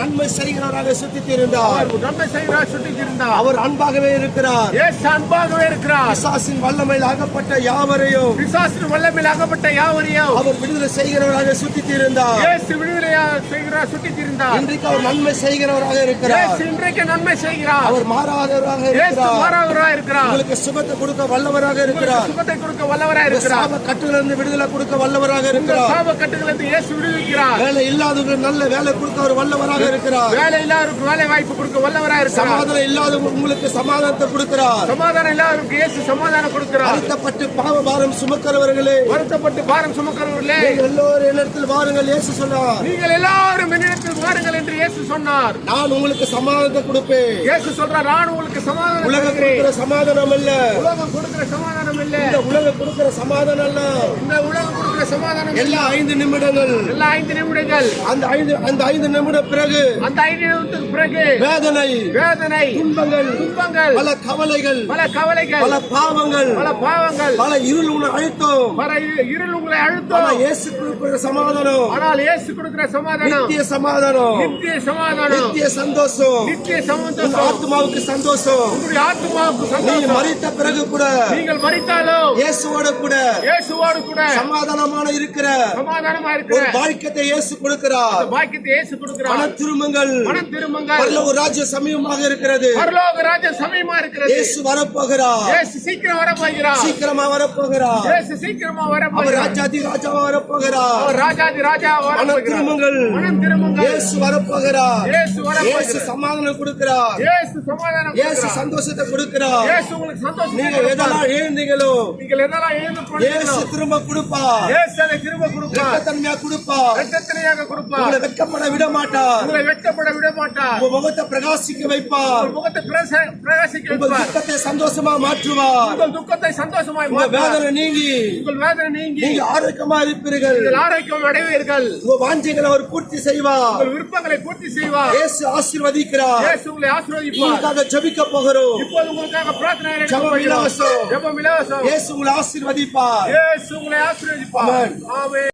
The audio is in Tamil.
நன்மை செய்கிறவராக சுத்தித் இருந்தார் அவர் நன்மை செய்கிறார் சுட்டித் இருந்தார் அவர் அன்பாகவே இருக்கிறார். இயேசு அன்பாகவே இருக்கிறார். பிசாசின் வல்லமையில் அகப்பட்ட யாவரையும் பிசாசின் வல்லமையில் அகப்பட்ட யாவரையும் அவர் விடுதலை செய்கிறவராக சுத்தித் இருந்தார் இயேசு விடுதலையா செய்கிறார் சுட்டித் இருந்தார் இன்றைக்கு அவர் நன்மை செய்கிறவராக இருக்கிறார். இன்றைக்கு நன்மை செய்கிறார். அவர் மாறாதவராக இருக்கிறார். மாறாவராக இருக்கிறார். உங்களுக்கு சுகத்தை கொடுக்க வல்லவராக இருக்கிறார். சுகத்தை கொடுக்க வல்லவராக இருக்கிறார். சாப கட்டிலிருந்து விடுதலை கொடுக்க வல்லவராக இருக்கிறார். சாப கட்டுகளிலிருந்து இயேசு விடுவிக்கிறார். வேலை இல்லாதவர்கள் நல்ல வேலை கொடுக்க அவர் வல்லவராக இருக்கிறார். வேலை இல்லாதவருக்கு வேலை வாய்ப்பு கொடுக்க வல்லவராக இருக்கிறார். சமாதானம் இல்லாதவங்க உங்களுக்கு சமாதானத்தை கொடுக்கிறார். சமாதானம் இல்லாதவருக்கு இயேசு சமாதானம் கொடுக்கிறார். வருத்தப்பட்டு பாவ பாரம் சுமக்கிறவர்களே வருத்தப்பட்டு பாரம் சுமக்கிறவர்களே எல்லோரும் என்னிடத்தில் வாருங்கள் இயேசு சொன்னார். நீங்கள் எல்லாரும் என்னிடத்தில் வாருங்கள் என்று இயேசு சொன்னார். நான் உங்களுக்கு சமாதானத்தை கொடுப்பேன். இயேசு சொல்றார் நான் உங்களுக்கு சமாதானம் உலகம். கொடுக்கிற சமாதானம் அல்ல. உலகம் கொடுக்கிற சமாதானம் இல்ல. இந்த உலகம் கொடுக்கிற சமாதானம் அல்ல. இந்த உலகம் சமாதானம். எல்லா ஐந்து நிமிடங்கள். எல்லா ஐந்து நிமிடங்கள். அந்த ஐந்து அந்த ஐந்து நிமிட பிறகு அந்த ஐந்து நிமிடத்துக்கு பிறகு வேதனை வேதனை துன்பங்கள் துன்பங்கள் பல கவலைகள் பல கவலைகள் பல பாவங்கள் பல பாவங்கள். பல இருள் உண அழுத்தம். பல இரு- இருள் உங்களை அழுத்தம். இயேசு கொடுக்கிற சமாதானம் ஆனால் இயேசு கொடுக்கிற சமாதானம் நித்திய சமாதானம் நித்திய சமாதானம் நித்திய சந்தோஷம் நித்திய சந்தோஷம். ஆத்மாவுக்கு சந்தோஷம். உங்களுடைய ஆத்மாவுக்கு சந்தோஷம். மறித்த பிறகு கூட நீங்கள் மறித்தாலும் இயேசுவோட கூட இயேசுவோடு கூட சமாதானமான இருக்கிற சமாதானமா இருக்கிற பாக்கியத்தை இயேசு கொடுக்கிறார். பாக்கியத்தை இயேசு மன கொடுக்கிறார் திரும்புங்கள். மனம் திரும்புங்கள். பரலோக ராஜ்ய சமீபமாக இருக்கிறது. பரலோக ராஜ்யம் சமயமா இருக்கிறது. இயேசு வரப்போகிறார். இயேசு சீக்கிரம் வர போகிறார் சீக்கிரமா வரப்போகிறார். இயேசு சீக்கிரமா வர அவர் ராஜாதி ராஜாவா வரப்போகிறார். அவர் ராஜாதி ராஜா வர மன போகிறார் திரும்புங்கள். மனம் திரும்புங்கள். இயேசு வரப்போகிறார். இயேசு வர இயேசு சமாதானம் கொடுக்கிறார். இயேசு சமாதானம் இயேசு. சந்தோஷத்தை கொடுக்கிறார். இயேசு உங்களுக்கு சந்தோஷம் நீங்க. எதெல்லாம் எழுந்தீங்களோ இயேசு திரும்ப கொடுப்பா இயேசு அதை திரும்ப கொடுப்பார். தன்மையா கொடுப்பா ரத்தத்தினையாக கொடுப்பார். உங்களை வெட்கப்பட விட மாட்டார் உங்களை வெட்கப்பட விட மாட்டார் உங்க முகத்தை பிரகாசிக்க உங்கள் முகத்தை பிரகாசிக்க வைப்பார். துக்கத்தை சந்தோஷமா மாற்றுவார். உங்கள் துக்கத்தை சந்தோஷமாய் உங்க. வேதனை நீங்கி. உங்கள் வேதனை நீங்கி. நீங்க ஆரோக்கியமா இருப்பீர்கள். நீங்கள் ஆரோக்கியம் அடைவீர்கள். உங்க வாஞ்சைகளை அவர் பூர்த்தி செய்வார். உங்கள் விருப்பங்களை பூர்த்தி செய்வார். இயேசு ஆசீர்வதிக்கிறார். இயேசு உங்களை ஆசீர்வதிப்பார். உங்களுக்காக ஜெபிக்க போகிறோம். இப்போது உங்களுக்காக பிரார்த்தனை ஜெபம் இலவசம். ஜெபம் இலவசம். இயேசு உங்களை ஆசீர்வதிப்பார். இயேசு உங்களை ஆசீர்வதிப்பார். ஆமென். ஆமென்.